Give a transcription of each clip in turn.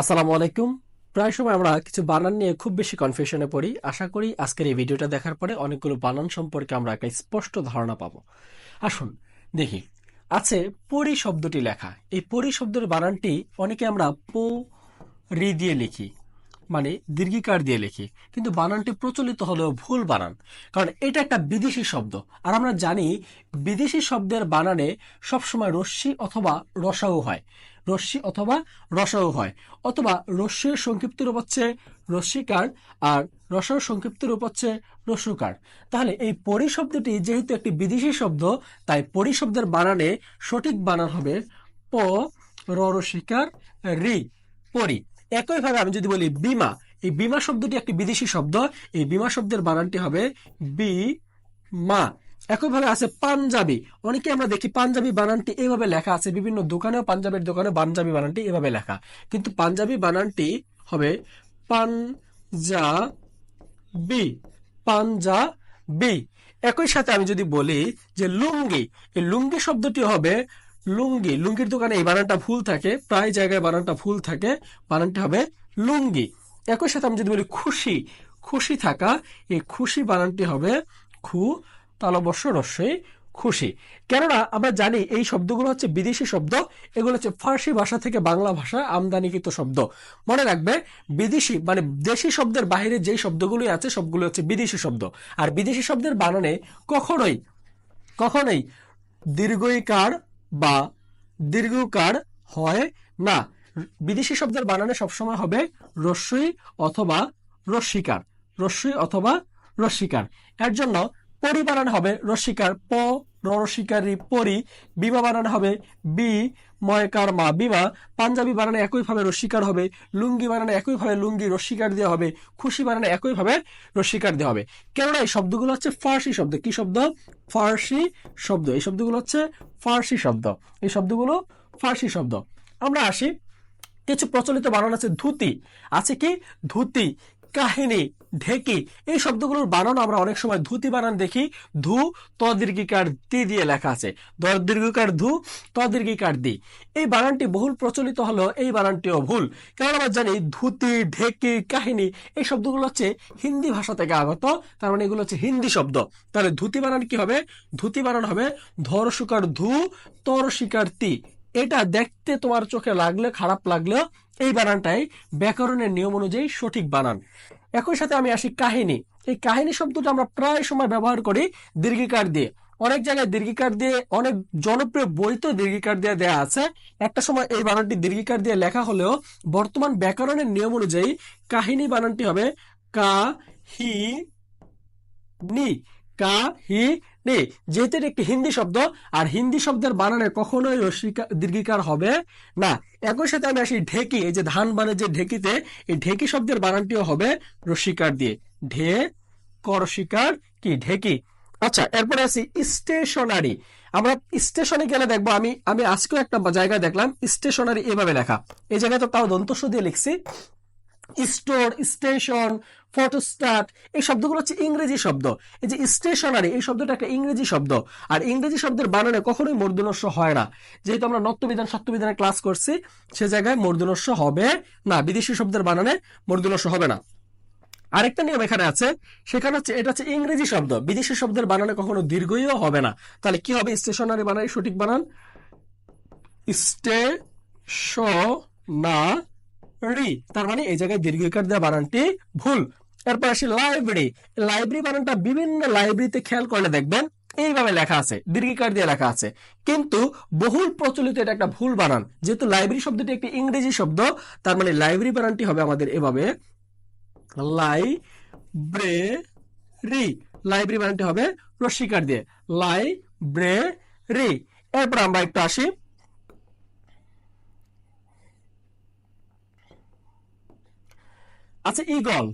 আসসালামু আলাইকুম। প্রায় সময় আমরা কিছু বানান নিয়ে খুব বেশি কনফিউশনে পড়ি। আশা করি আজকের এই ভিডিওটা দেখার পরে অনেকগুলো বানান সম্পর্কে আমরা একটা স্পষ্ট ধারণা পাবো। আসুন দেখি। আছে পরি শব্দটি লেখা। এই পরি শব্দের বানানটি অনেকে আমরা পো, রি দিয়ে লিখি মানে দীর্ঘিকার দিয়ে লিখি। কিন্তু বানানটি প্রচলিত হলেও ভুল বানান। কারণ এটা একটা বিদেশি শব্দ। আর আমরা জানি বিদেশি শব্দের বানানে সবসময় রশ্মি অথবা রসাও হয়। রশ্মি অথবা রসাও হয়। অথবা রস্যের সংক্ষিপ্ত রূপ হচ্ছে রশ্মিকার আর রসাও সংক্ষিপ্ত রূপ হচ্ছে রসুকার তাহলে এই পরি শব্দটি যেহেতু একটি বিদেশি শব্দ, তাই পরি শব্দের বানানে সঠিক বানান হবে প রসিকার রি, পরি। একইভাবে আমি যদি বলি বিমা, এই বিমা শব্দটি একটি বিদেশি শব্দ, এই বিমা শব্দের বানানটি হবে বি, মা। একইভাবে আছে পাঞ্জাবি। অনেকে আমরা দেখি পাঞ্জাবি বানানটি এইভাবে লেখা আছে। বিভিন্ন দোকানেও পাঞ্জাবের দোকানে পাঞ্জাবি বানানটি এভাবে লেখা। কিন্তু পাঞ্জাবি বানানটি হবে পাঞ্জাবি। পাঞ্জাবি। একই সাথে আমি যদি বলি যে লুঙ্গি, এই লুঙ্গি শব্দটি হবে লুঙ্গি। লুঙ্গির দোকানে এই বানানটা ভুল থাকে, প্রায় জায়গায় বানানটা ভুল থাকে। বানানটি হবে লুঙ্গি। একই সাথে আমি যদি বলি খুশি খুশি থাকা, এই খুশি বানানটি হবে খু তালবর্ষ রস্যই খুশি। কেননা আমরা জানি এই শব্দগুলো হচ্ছে বিদেশি শব্দ, এগুলো হচ্ছে ফার্সি ভাষা থেকে বাংলা ভাষা আমদানিকৃত শব্দ। মনে রাখবে, বিদেশি মানে দেশি শব্দের বাইরে যেই শব্দগুলি আছে সবগুলো হচ্ছে বিদেশি শব্দ। আর বিদেশি শব্দের বানানে কখনোই কখনোই দীর্ঘইকার বা দীর্ঘকার হয় না। বিদেশি শব্দের বানানে সবসময় হবে রস্যই অথবা রস্বীকার রস্যই অথবা রস্বীকার এর জন্য পরি বানান হবে রস্বীকার প রসিকারি পরি বিমা বানান হবে বি, ময়কার মা বিমা পাঞ্জাবি বানানো একইভাবে রস্বীকার হবে, লুঙ্গি বানানো একইভাবে লুঙ্গি রস্বীকার দেওয়া হবে, খুশি বানানো একইভাবে রস্বীকার দেওয়া হবে। কেননা এই শব্দগুলো হচ্ছে ফার্সি শব্দ। কি শব্দ? ফার্সি শব্দ। এই শব্দগুলো হচ্ছে ফার্সি শব্দ। এই শব্দগুলো ফার্সি শব্দ। আমরা আসি। কিছু প্রচলিত বানান আছে ধুতি। আছে কি? ধুতি। কাহিনী, ঢেকি, এই শব্দগুলোর বানান আমরা অনেক সময় ধুতি বানান দেখি। ধু, ত দীর্ঘিকার দি দিয়ে লেখা আছে। দীর্ঘিকার ধু, ত দীর্ঘিকার দি। এই বানানটি বহুল প্রচলিত হলো এই বানানটিও ভুল। কারণ আমরা জানি ধুতি, ঢেকি, কাহিনী, এই শব্দগুলো হচ্ছে হিন্দি ভাষা থেকে আগত। তার মানে এগুলো হচ্ছে হিন্দি শব্দ। তাহলে ধুতি বানান কি হবে? ধুতি বানান হবে ধর সুকার ধু, তর শিকার তি। এটা দেখতে তোমার চোখে লাগলে, খারাপ লাগলেও এই বানানটাই ব্যাকরণের নিয়ম অনুযায়ী সঠিক বানান। একই সাথে আমি আসি কাহিনী। এই কাহিনী শব্দটা আমরা প্রায় সময় ব্যবহার করি দীর্ঘিকার দিয়ে। অনেক জায়গায় দীর্ঘিকার দিয়ে, অনেক জনপ্রিয় বইতেও দীর্ঘিকার দিয়ে দেয়া আছে। একটা সময় এই বানানটি দীর্ঘিকার দিয়ে লেখা হলেও বর্তমান ব্যাকরণের নিয়ম অনুযায়ী কাহিনী বানানটি হবে কা, হি, নি। কা, হি, নি। যেহেতু এটা একটি হিন্দি শব্দ, আর হিন্দি শব্দের বানানে কখনোই দীর্ঘিকার হবে না। একই সাথে আমি আসি ঢেকি, এই যে ধান বানে যে ঢেকিতে, এই ঢেকি শব্দের বানানটিও হবে রসিকার দিয়ে। ঢে করশিকার কি ঢেকি। আচ্ছা এরপরে আসি স্টেশনারি। আমরা স্টেশনে গেলে দেখব? আমি আমি আজকেও একটা জায়গায় দেখলাম, স্টেশনারি এভাবে লেখা। এই জায়গায় তো তাও দন্তস্ব দিয়ে লিখছি। স্টোর, স্টেশন, ফটোস্টাট, এই শব্দগুলো হচ্ছে ইংরেজি শব্দ। এই যে স্টেশনারি, এই শব্দটা একটা ইংরেজি শব্দ। আর ইংরেজি শব্দের বানানে কখনোই মূর্ধনস্য হয় না। যেহেতু আমরা নত্যবিধান সত্যবিধানে ক্লাস করছি, সে জায়গায় মূর্ধনস্য হবে না। বিদেশি শব্দের বানানে মূর্ধনস্য হবে না। আরেকটা নিয়ম এখানে আছে, সেখানে হচ্ছে, এটা হচ্ছে ইংরেজি শব্দ। বিদেশি শব্দের বানানে কখনো দীর্ঘইও হবে না। তাহলে কি হবে স্টেশনারি বানান সঠিক বানান? স্টেশনারি তার মানে এই জায়গায় দীর্ঘিকার দেওয়া বানানটি ভুল। এরপর আসি লাইব্রেরি লাইব্রেরি বানানটা বিভিন্ন লাইব্রেরিতে খেয়াল করলে দেখবেন এইভাবে লেখা আছে, দীর্ঘিকার দিয়ে লেখা আছে। কিন্তু বহুল প্রচলিত এটা একটা ভুল বানান। যেহেতু লাইব্রেরি শব্দটি একটি ইংরেজি শব্দ, তার মানে লাইব্রেরি বানানটি হবে আমাদের এভাবে। লাইব্রেরি লাইব্রেরি বানানটি হবে রস্বীকার দিয়ে। লাইব্রেরি এরপর আমরা একটু আসি আচ্ছা ইগল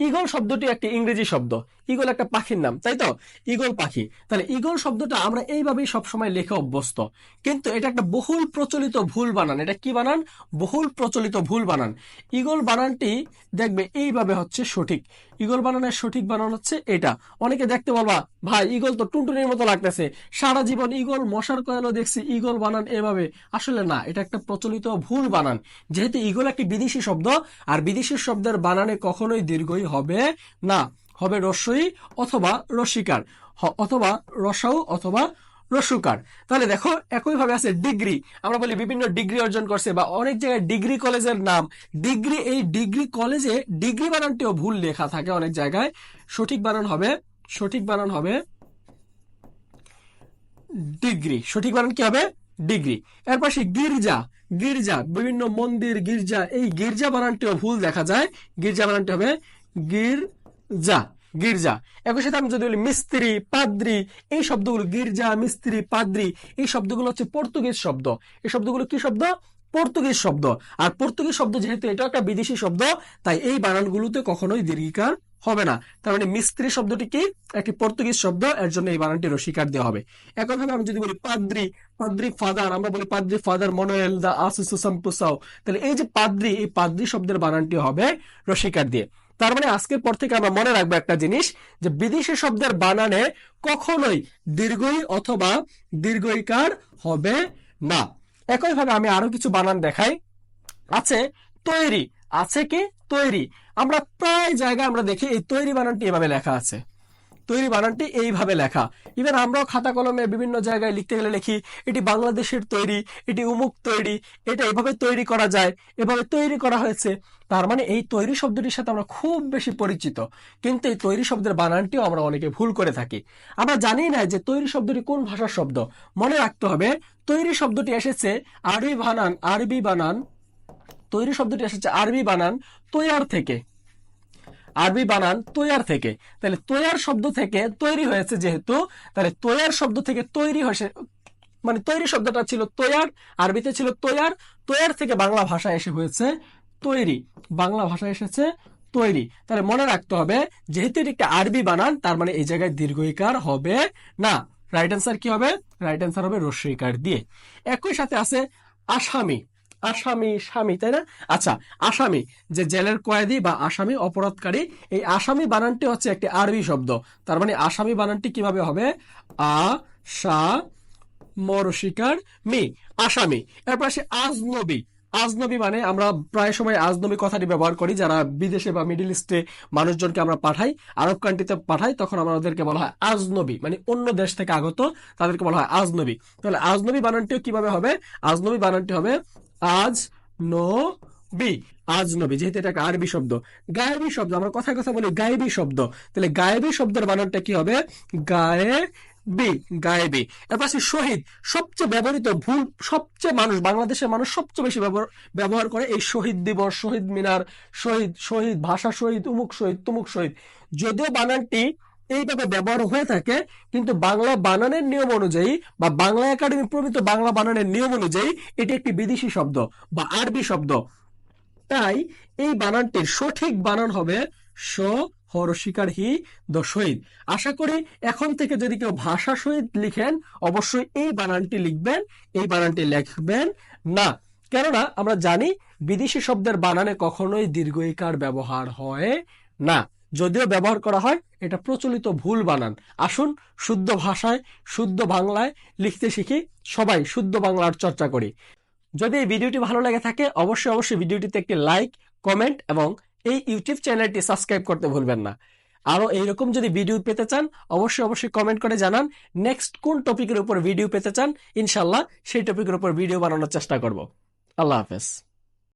ইগল শব্দটি একটি ইংরেজি শব্দ। ইগল একটা পাখির নাম, তাই তো? ইগল পাখি। তাহলে ইগল শব্দটা আমরা এইভাবেই সবসময় লেখে অভ্যস্ত। কিন্তু এটা একটা বহুল প্রচলিত ভুল বানান। এটা কি বানান? বহুল প্রচলিত ভুল বানান। ইগল বানানটি দেখবে এইভাবে হচ্ছে সঠিক। ইগল বানানের সঠিক বানান হচ্ছে এটা। অনেকে দেখতে বলবা, ভাই, ইগল তো টুনটুনির মতো লাগতেছে। সারা জীবন ইগল মশার কয়েলও দেখছি ইগল বানান এভাবে। আসলে না, এটা একটা প্রচলিত ভুল বানান। যেহেতু ইগল একটি বিদেশি শব্দ, আর বিদেশি শব্দের বানানে কখনোই দীর্ঘই হবে না। হবে রস্যই অথবা রসিকার অথবা রসাউ অথবা রসুকার। তাহলে দেখো একইভাবে আছে ডিগ্রি। আমরা বলি বিভিন্ন ডিগ্রি অর্জন করছে বা অনেক জায়গায় ডিগ্রি কলেজের নাম। ডিগ্রি, এই ডিগ্রি কলেজে ডিগ্রি বানানটিও ভুল লেখা থাকে অনেক জায়গায়। সঠিক বানান হবে, সঠিক বানান হবে ডিগ্রি। সঠিক বানান কি হবে? ডিগ্রি। এর পাশে গির্জা গির্জা, বিভিন্ন মন্দির, গির্জা, এই গির্জা বানানটিও ভুল দেখা যায়। গির্জা বানানটি হবে গির্জা গির্জা। একই সাথে আমি যদি বলি মিস্ত্রি, পাদ্রি, এই শব্দগুলো গির্জা, মিস্ত্রি, পাদ্রি, এই শব্দগুলো হচ্ছে পর্তুগিজ শব্দ। এই শব্দগুলো কি শব্দ? পর্তুগিজ শব্দ। আর পর্তুগিজ শব্দ যেহেতু এটা একটা বিদেশি শব্দ, তাই এই বানানগুলোতে কখনোই দীর্ঘিকার হবে না। তার মানে মিস্ত্রি শব্দটি কি? একটি পর্তুগিজ শব্দ, এর জন্য এই বানানটি রসিকার দেওয়া হবে। একইভাবে আমি যদি বলি পাদ্রি পাদ্রি ফাদার, আমরা বলি পাদ্রি ফাদার মনোয়েল দা আসুসু তাহলে এই যে পাদ্রি, এই পাদ্রি শব্দের বানানটি হবে রসিকার দিয়ে। তার মানে আজকের পর থেকে আমরা মনে রাখব একটা জিনিস, যে বিদেশি শব্দের বানানে কখনোই দীর্ঘই অথবা দীর্ঘইকার হবে না। একইভাবে আমি আরও কিছু বানান দেখাই। আছে তৈরি। আছে কি? তৈরি। আমরা প্রায় জায়গায় আমরা দেখি এই তৈরি বানানটি এভাবে লেখা আছে। তৈরি বানানটি এইভাবে লেখা। ইভেন আমরাও খাতা কলমে বিভিন্ন জায়গায় লিখতে গেলে লিখি, এটি বাংলাদেশের তৈরি, এটি উমুক তৈরি, এটা এভাবে তৈরি করা যায়, এভাবে তৈরি করা হয়েছে। তার মানে এই তৈরি শব্দটির সাথে আমরা খুব বেশি পরিচিত। কিন্তু এই তৈরি শব্দের বানানটিও আমরা অনেকে ভুল করে থাকি। আমরা জানি না যে তৈরি শব্দটি কোন ভাষার শব্দ। মনে রাখতে হবে, তৈরি শব্দটি এসেছে আরবি বানান আরবি বানান, তৈরি শব্দটি এসেছে আরবি বানান তৈয়ার থেকে। আরবি বানান তৈয়ার থেকে। তাহলে তৈয়ার শব্দ থেকে তৈরি হয়েছে যেহেতু, তাহলে তৈয়ার শব্দ থেকে তৈরি হয়েছে মানে তৈরি শব্দটা ছিল তৈয়ার, আরবিতে ছিল তৈয়ার তৈয়ার থেকে বাংলা ভাষা এসে হয়েছে তৈরি। বাংলা ভাষা এসেছে তৈরি। তাহলে মনে রাখতে হবে, যেহেতু এটি একটা আরবি বানান, তার মানে এই জায়গায় দীর্ঘইকার হবে না। রাইট অ্যান্সার কি হবে? রাইট অ্যান্সার হবে রস্যইকার দিয়ে। একই সাথে আছে আসামি। আসামি, স্বামী, তাই না? আচ্ছা আসামি, যে জেলের কয়েদি বা আসামি, অপরাধকারী, এই আসামি বানানটি হচ্ছে একটি আরবি শব্দ। তার মানে আসামি বানানটি কীভাবে হবে? আ, সা মরশিকার মি, আসামি। এরপর আসে আজনবী। আজনবী মানে আমরা প্রায় সময় আজনবী কথাটি ব্যবহার করি, যারা বিদেশে বা মিডিল ইস্টে মানুষজনকে আমরা পাঠাই, আরব কান্ট্রিতে পাঠাই, তখন আমাদেরকে বলা হয় আজনবী। মানে অন্য দেশ থেকে আগত, তাদেরকে বলা হয় আজনবী। তাহলে আজনবী বানানটিও কীভাবে হবে? আজনবী বানানটি হবে আজ নো বি। আজ আজনবী যেহেতু এটা একটা আরবি শব্দ। গায়েবী শব্দ, আমরা কথায় কথা বলি গায়েবী শব্দ। তাহলে গায়েবী শব্দের বানানটা কি হবে? গায়ে বি গায়েবি। এরপর আছে শহীদ, সবচেয়ে ব্যবহৃত ভুল, সবচেয়ে মানুষ, বাংলাদেশের মানুষ সবচেয়ে বেশি ব্যবহার করে এই শহীদ দিবস, শহীদ মিনার, শহীদ শহীদ, ভাষা শহীদ, উমুক শহীদ, তুমুক শহীদ। যদিও বানানটি এইভাবে ব্যবহার হয়ে থাকে, কিন্তু বাংলা বানানের নিয়ম অনুযায়ী বা বাংলা একাডেমি প্রমিত বাংলা বানানের নিয়ম অনুযায়ী এটি একটি বিদেশি শব্দ বা আরবি শব্দ। তাই এই বানানটির সঠিক বানান হবে স হরশিকার হি, দ, শহীদ। আশা করি এখন থেকে যদি কেউ ভাষা শহীদ লিখেন, অবশ্যই এই বানানটি লিখবেন, এই বানানটি লিখবেন না। কেননা আমরা জানি বিদেশি শব্দের বানানে কখনোই দীর্ঘইকার ব্যবহার হয় না। যদিও ব্যবহার করা হয়, এটা প্রচলিত ভুল বানান। আসুন শুদ্ধ ভাষায়, শুদ্ধ বাংলায় লিখতে শিখি, সবাই শুদ্ধ বাংলার চর্চা করি। যদি এই ভিডিওটি ভালো লেগে থাকে, অবশ্যই অবশ্যই ভিডিওটিতে একটি লাইক, কমেন্ট এবং এই ইউটিউব চ্যানেলটি সাবস্ক্রাইব করতে ভুলবেন না। আরও এইরকম যদি ভিডিও পেতে চান, অবশ্যই অবশ্যই কমেন্ট করে জানান, নেক্সট কোন টপিকের উপর ভিডিও পেতে চান ইনশাল্লাহ সেই টপিকের উপর ভিডিও বানানোর চেষ্টা করব। আল্লাহ হাফেজ।